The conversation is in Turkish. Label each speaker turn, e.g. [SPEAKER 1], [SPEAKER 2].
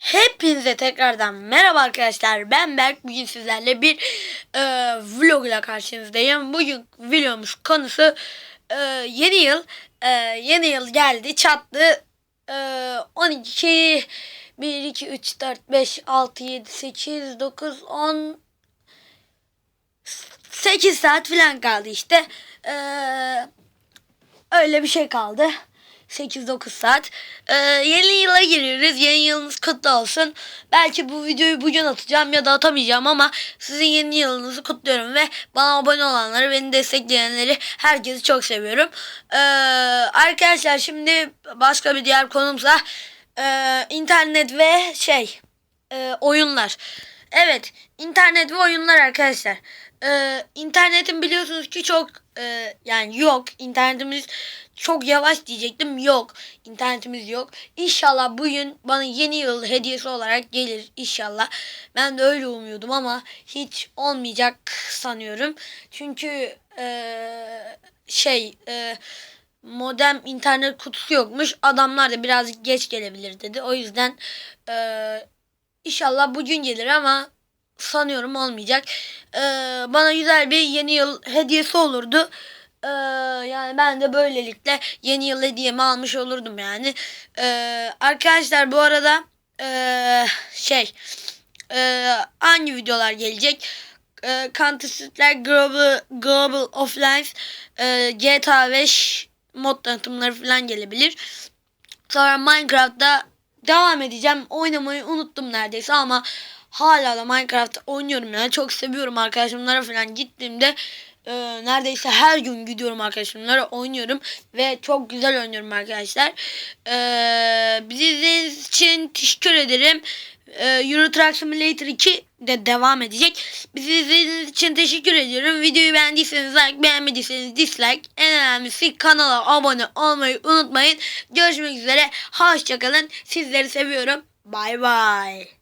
[SPEAKER 1] Hepinize tekrardan merhaba arkadaşlar. Ben Berk. Bugün sizlerle bir e, vlog ile karşınızdayım. Bugün videomuz konusu e, yeni yıl. E, yeni yıl geldi çattı. E, 12 1, 2, 3, 4, 5, 6, 7, 8, 9, 10 8 saat falan kaldı işte. E, öyle bir şey kaldı. 8-9 saat. Ee, yeni yıla giriyoruz. Yeni yılınız kutlu olsun. Belki bu videoyu bugün atacağım ya da atamayacağım ama sizin yeni yılınızı kutluyorum ve bana abone olanları, beni destekleyenleri herkesi çok seviyorum. Ee, arkadaşlar şimdi başka bir diğer konumsa e, internet ve şey e, oyunlar. Evet internet ve oyunlar arkadaşlar. Ee, internetin biliyorsunuz ki çok e, yani yok internetimiz çok yavaş diyecektim. Yok. İnternetimiz yok. İnşallah bugün bana yeni yıl hediyesi olarak gelir. İnşallah. Ben de öyle umuyordum ama hiç olmayacak sanıyorum. Çünkü e, şey e, modem internet kutusu yokmuş. Adamlar da birazcık geç gelebilir dedi. O yüzden e, inşallah bugün gelir ama sanıyorum olmayacak. Ee, bana güzel bir yeni yıl hediyesi olurdu. Ee, yani ben de böylelikle yeni yıl hediyemi almış olurdum yani. Ee, arkadaşlar bu arada ee, şey ee, hangi videolar gelecek? Ee, Counter Strike Global, Global Offline ee, GTA 5 mod tanıtımları falan gelebilir. Sonra Minecraft'ta devam edeceğim. Oynamayı unuttum neredeyse ama hala da Minecraft oynuyorum yani. Çok seviyorum arkadaşımlara falan gittiğimde e, neredeyse her gün gidiyorum arkadaşımlara oynuyorum ve çok güzel oynuyorum arkadaşlar. E, bizi için teşekkür ederim. E, Euro Truck Simulator 2 de devam edecek. Bizi izlediğiniz için teşekkür ediyorum. Videoyu beğendiyseniz like, beğenmediyseniz dislike. En önemlisi kanala abone olmayı unutmayın. Görüşmek üzere. Hoşçakalın. Sizleri seviyorum. Bay bay.